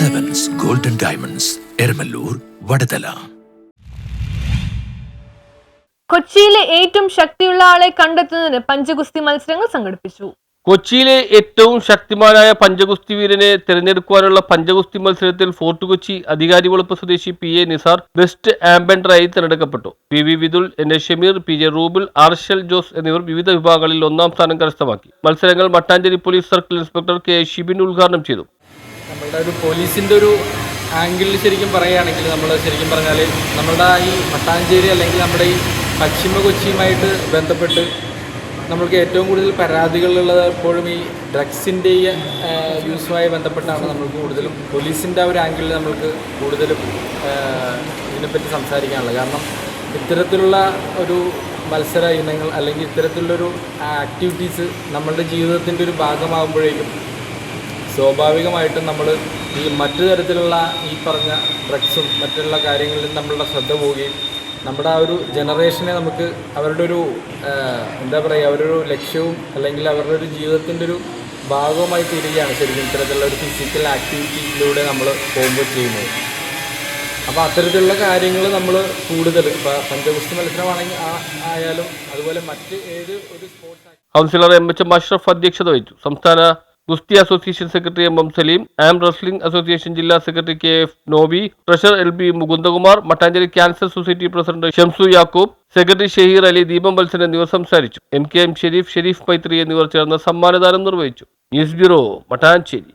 Diamonds Eramalloor Vadathala കൊച്ചിയിലെ ഏറ്റവും ശക്തിയുള്ള ആളെ കണ്ടെത്തുന്നതിന് പഞ്ചഗുസ്തി മത്സരങ്ങൾ സംഘടിപ്പിച്ചു. കൊച്ചിയിലെ ഏറ്റവും ശക്തിമാനായ പഞ്ചഗുസ്തി വീരനെ തിരഞ്ഞെടുക്കുവാനുള്ള പഞ്ചഗുസ്തി മത്സരത്തിൽ ഫോർട്ട് കൊച്ചി അധികാരിവളുപ്പ് സ്വദേശി പി എ നിസാർ ബെസ്റ്റ് ആംബൻഡറായി തിരഞ്ഞെടുക്കപ്പെട്ടു. P V Vidul N A Shameer P J Rubil Arshal Jose എന്നിവർ വിവിധ വിഭാഗങ്ങളിൽ ഒന്നാം സ്ഥാനം കരസ്ഥമാക്കി. മത്സരങ്ങൾ Mattancherry police circle inspector K Shibin ഉദ്ഘാടനം ചെയ്തു. നമ്മളുടെ ഒരു പോലീസിന്റെ ഒരു ആംഗിളിൽ ശരിക്കും പറയുകയാണെങ്കിൽ നമ്മൾ ശരിക്കും പറഞ്ഞാൽ നമ്മളുടെ ഈ മട്ടാഞ്ചേരി അല്ലെങ്കിൽ നമ്മുടെ ഈ പശ്ചിമ കൊച്ചിയുമായിട്ട് ബന്ധപ്പെട്ട് നമ്മൾക്ക് ഏറ്റവും കൂടുതൽ പരാതികളുള്ളത് എപ്പോഴും ഈ ഡ്രഗ്സിന്റെ യൂസുമായി ബന്ധപ്പെട്ടാണ് നമ്മൾക്ക് കൂടുതലും പോലീസിന്റെ ഒരു ആംഗിളിൽ നമ്മൾക്ക് കൂടുതലും ഇതിനെപ്പറ്റി സംസാരിക്കാനുള്ളത്. കാരണം ഇത്തരത്തിലുള്ള ഒരു മത്സര ഇനങ്ങൾ അല്ലെങ്കിൽ ഇത്തരത്തിലുള്ളൊരു ആക്ടിവിറ്റീസ് നമ്മളുടെ ജീവിതത്തിന്റെ ഒരു ഭാഗമാകുമ്പോഴേക്കും സ്വാഭാവികമായിട്ടും നമ്മൾ ഈ മറ്റു തരത്തിലുള്ള ഈ പറഞ്ഞ ഡ്രഗ്സും മറ്റുള്ള കാര്യങ്ങളിലും നമ്മളുടെ ശ്രദ്ധ പോവുകയും നമ്മുടെ ആ ഒരു ജനറേഷനെ നമുക്ക് അവരുടെ ഒരു എന്താ പറയുക അവരുടെ ഒരു ലക്ഷ്യവും അല്ലെങ്കിൽ അവരുടെ ഒരു ജീവിതത്തിന്റെ ഒരു ഭാഗവുമായി തീരുകയാണ് ശരിക്കും ഇത്തരത്തിലുള്ള ഒരു ഫിസിക്കൽ ആക്ടിവിറ്റിയിലൂടെ നമ്മൾ പോകുമ്പോൾ ചെയ്യുന്നത്. അപ്പോൾ അത്തരത്തിലുള്ള കാര്യങ്ങൾ നമ്മൾ കൂടുതൽ ഇപ്പോൾ പഞ്ചഗുസ്തി മത്സരമാണെങ്കിൽ ആയാലും അതുപോലെ മറ്റ് ഏത് ഒരു sports councillor M H Ashraf അധ്യക്ഷത വഹിച്ചു. സംസ്ഥാന ഗുസ്തി association secretary M M Salim ആം റെസ്ലിംഗ് അസോസിയേഷൻ ജില്ലാ secretary K F Nobi treasurer L B Mukundakumar Mattancherry cancer society president Shamsu Yakub secretary Shaheer Ali Deepam Valsan എന്നിവർ സംസാരിച്ചു. M K M Sherif Sherif Maithri എന്നിവർ ചേർന്ന് സമ്മാനദാനം നിർവഹിച്ചു. News bureau Mattancherry.